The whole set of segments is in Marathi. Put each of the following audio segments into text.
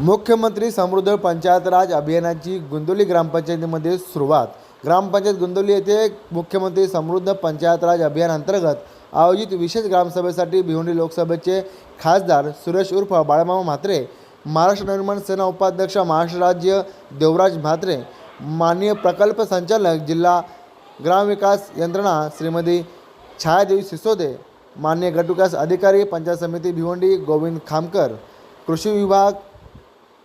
मुख्यमंत्री समृद्ध पंचायत राज अभियानाची गुंदोली ग्रामपंचायतीमध्ये सुरुवात. ग्रामपंचायत गुंदोली येथे मुख्यमंत्री समृद्ध पंचायत राज अभियान अंतर्गत आयोजित विशेष ग्रामसभेसाठी भिवंडी लोकसभेचे खासदार सुरेश उर्फ बाळमामा म्हात्रे महाराष्ट्र निर्माण सेना उपाध्यक्ष महाराष्ट्र राज्य देवराज म्हात्रे माननीय प्रकल्प संचालक जिल्हा ग्रामविकास यंत्रणा श्रीमती छायादेवी सिसोदे मान्य गटविकास अधिकारी पंचायत समिती भिवंडी गोविंद खामकर कृषी विभाग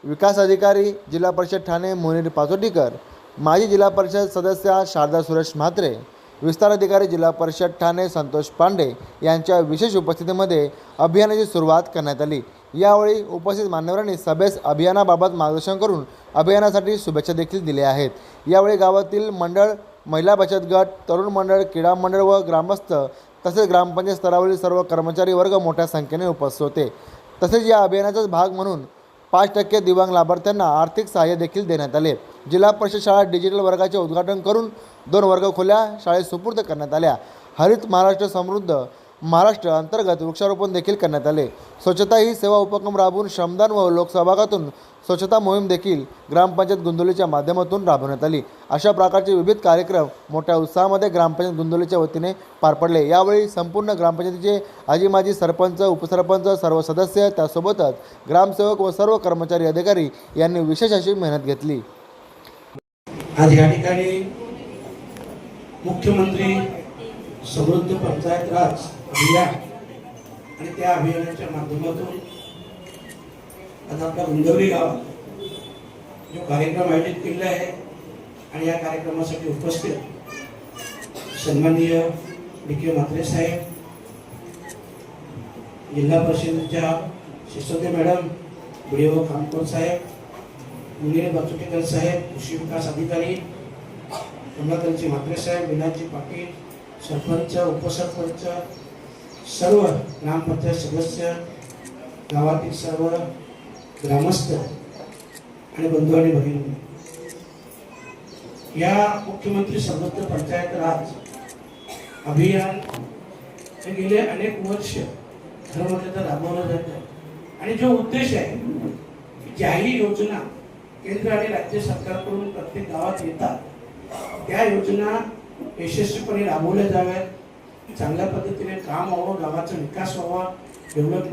विकास अधिकारी जिल्हा परिषद ठाणे मोनिर पाचोटीकर माजी जिल्हा परिषद सदस्या शारदा सुरेश म्हात्रे. विस्तार अधिकारी जिल्हा परिषद ठाणे संतोष पांडे यांच्या विशेष उपस्थितीमध्ये अभियानाची सुरुवात करण्यात आली. यावेळी उपस्थित मान्यवरांनी सभेस अभियानाबाबत मार्गदर्शन करून अभियानासाठी शुभेच्छा देखील दिल्या आहेत. यावेळी गावातील मंडळ महिला बचत गट तरुण मंडळ क्रीडा मंडळ व ग्रामस्थ तसेच ग्रामपंचायत स्तरावरील सर्व कर्मचारी वर्ग मोठ्या संख्येने उपस्थित होते. तसेच या अभियानाचाच भाग म्हणून पाच टक्के दिव्यांग लाभार्थ्यांना आर्थिक सहाय्य देखील देण्यात आले. जिल्हा परिषद शाळा डिजिटल वर्गाचे उद्घाटन करून दोन वर्ग खोल्या शाळेत सुपूर्द करण्यात आल्या. हरित महाराष्ट्र समृद्ध महाराष्ट्र अंतर्गत वृक्षारोपण देखील करण्यात आले. स्वच्छता ही सेवा उपक्रम राबवून श्रमदान व लोकसहभागातून स्वच्छता मोहीम देखील ग्रामपंचायत गुंदोलीच्या माध्यमातून राबवण्यात आली. अशा प्रकारचे विविध कार्यक्रम मोठ्या उत्साहामध्ये ग्रामपंचायत गुंदोलीच्या वतीने पार पडले. यावेळी संपूर्ण ग्रामपंचायतीचे आजी माजी सरपंच उपसरपंच सर्व सदस्य त्यासोबतच ग्रामसेवक व सर्व कर्मचारी अधिकारी यांनी विशेष अशी मेहनत घेतली. आज या ठिकाणी मुख्यमंत्री समृद्ध पंचायत राज अभियान. आणि त्या अभियानाच्या माध्यमातून आज आपल्या गुंदवली गावात जो कार्यक्रम आयोजित केलेला आहे आणि या कार्यक्रमासाठी उपस्थित सन्माननीय डी के म्हात्रे साहेब जिल्हा परिषदेच्या सिसोदे मॅडम बी ओ खामकोर साहेब मुनीर बचुकेकर साहेब कृषी विकास अधिकारी कमलाकरची म्हात्रे साहेब विनायकजी पाटील सरपंच उपसरपंच सर्व ग्रामपंचायत सदस्य गावातील सर्व ग्रामस्थ आणि बंधू आणि भगिनी. या मुख्यमंत्री समृद्ध पंचायत राज अभियान हे गेले अनेक वर्ष खरं म्हटलं तर राबवलं जातं. आणि जो उद्देश आहे ज्याही योजना केंद्र आणि राज्य सरकारकडून प्रत्येक गावात येतात त्या योजना यशस्वीपणे राबवल्या जाव्यात. चांगल्या पद्धतीने काम व्हावं गावाचा विकास व्हावा डेव्हलपमेंट